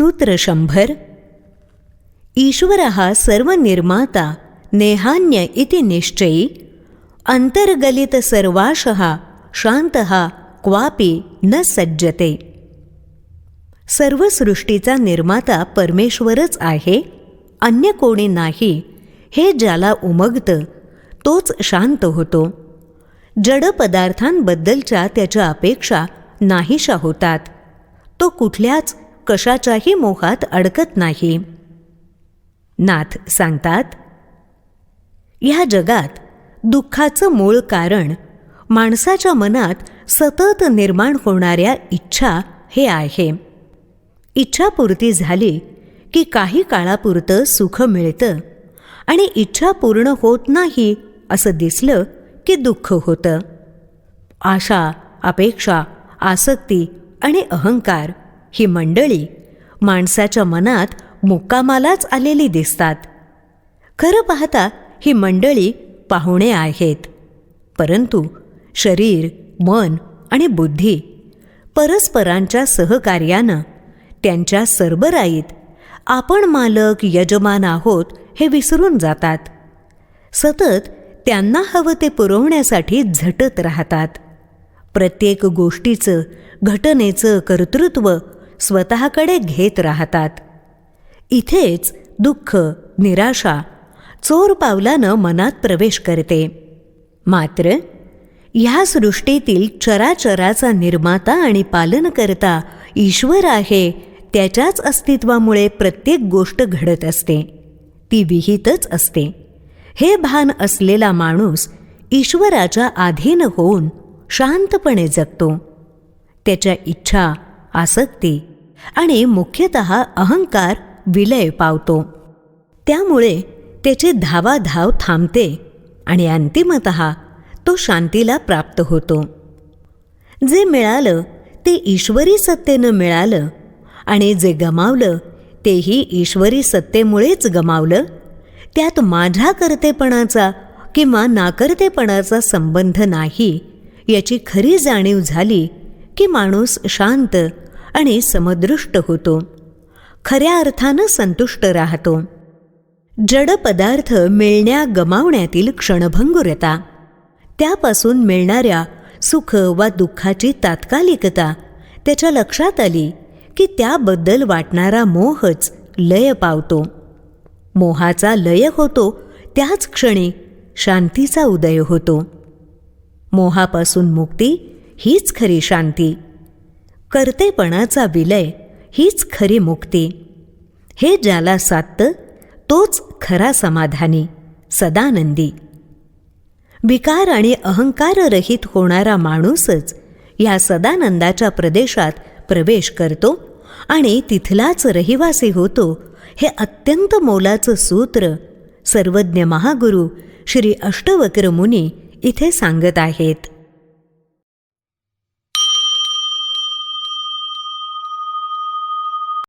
सूत्र शंभर। ईश्वर सर्व निर्माता नेहान्य इति निश्चयी अंतर्गलित सर्वाशः शांत क्वापी न सज्जते। सर्व सृष्टीचा निर्माता परमेश्वरच आहे अन्य कोणी नाही हे ज्याला उमगतं तोच शांत होतो। जड पदार्थांबद्दलच्या त्याच्या अपेक्षा नाहीशा होतात तो कुठल्याच कशाच्याही मोहात अडकत नाही. नाथ सांगतात ह्या जगात दुःखाचं मूळ कारण माणसाच्या मनात सतत निर्माण होणाऱ्या इच्छा हे आहे. इच्छापूर्ती झाली की काही काळापुरतं सुख मिळतं आणि इच्छा पूर्ण होत नाही असं दिसलं की दुःख होतं. आशा अपेक्षा आसक्ती आणि अहंकार ही मंडळी माणसाच्या मनात मुक्कामालाच आलेली दिसतात. खरं पाहता ही मंडळी पाहुणे आहेत. परंतु शरीर मन आणि बुद्धी परस्परांच्या सहकार्यानं त्यांच्या सरबराईत आपण मालक यजमान आहोत हे विसरून जातात. सतत त्यांना हवं ते पुरवण्यासाठी झटत राहतात. प्रत्येक गोष्टीचं घटनेचं कर्तृत्व स्वतःकडे घेत राहतात. इथेच दुःख निराशा चोर पावलानं मनात प्रवेश करते. मात्र ह्या सृष्टीतील चराचराचा निर्माता आणि पालनकर्ता ईश्वर आहे त्याच्याच अस्तित्वामुळे प्रत्येक गोष्ट घडत असते. ती विहितच असते. हे भान असलेला माणूस ईश्वराच्या आधीन होऊन शांतपणे जगतो. त्याच्या इच्छा आसक्ती आणि मुख्यतः अहंकार विलय पावतो. त्यामुळे त्याची धावाधाव थांबते आणि अंतिमत तो शांतीला प्राप्त होतो. जे मिळालं ते ईश्वरी सत्तेनं मिळालं आणि जे गमावलं तेही ईश्वरी सत्तेमुळेच गमावलं. त्यात माझ्या कर्तेपणाचा किंवा नाकर्तेपणाचा संबंध नाही याची खरी जाणीव झाली की माणूस शांत आणि समदृष्ट होतो. खऱ्या अर्थानं संतुष्ट राहतो. जड पदार्थ मिळण्या गमावण्यातील क्षणभंगुरता. त्यापासून मिळणाऱ्या सुख वा दुःखाची तात्कालिकता त्याच्या लक्षात आली की त्याबद्दल वाटणारा मोहच लय पावतो. मोहाचा लय होतो त्याच क्षणी शांतीचा उदय होतो. मोहापासून मुक्ती हीच खरी शांती. कर्तेपणाचा विलय हीच खरी मुक्ती. हे ज्याला साधतं तोच खरा समाधानी सदानंदी. विकार आणि अहंकाररहित होणारा माणूसच या सदानंदाच्या प्रदेशात प्रवेश करतो आणि तिथलाच रहिवासी होतो हे अत्यंत मोलाचं सूत्र सर्वज्ञ महागुरू श्री अष्टवक्र मुनी इथे सांगत आहेत.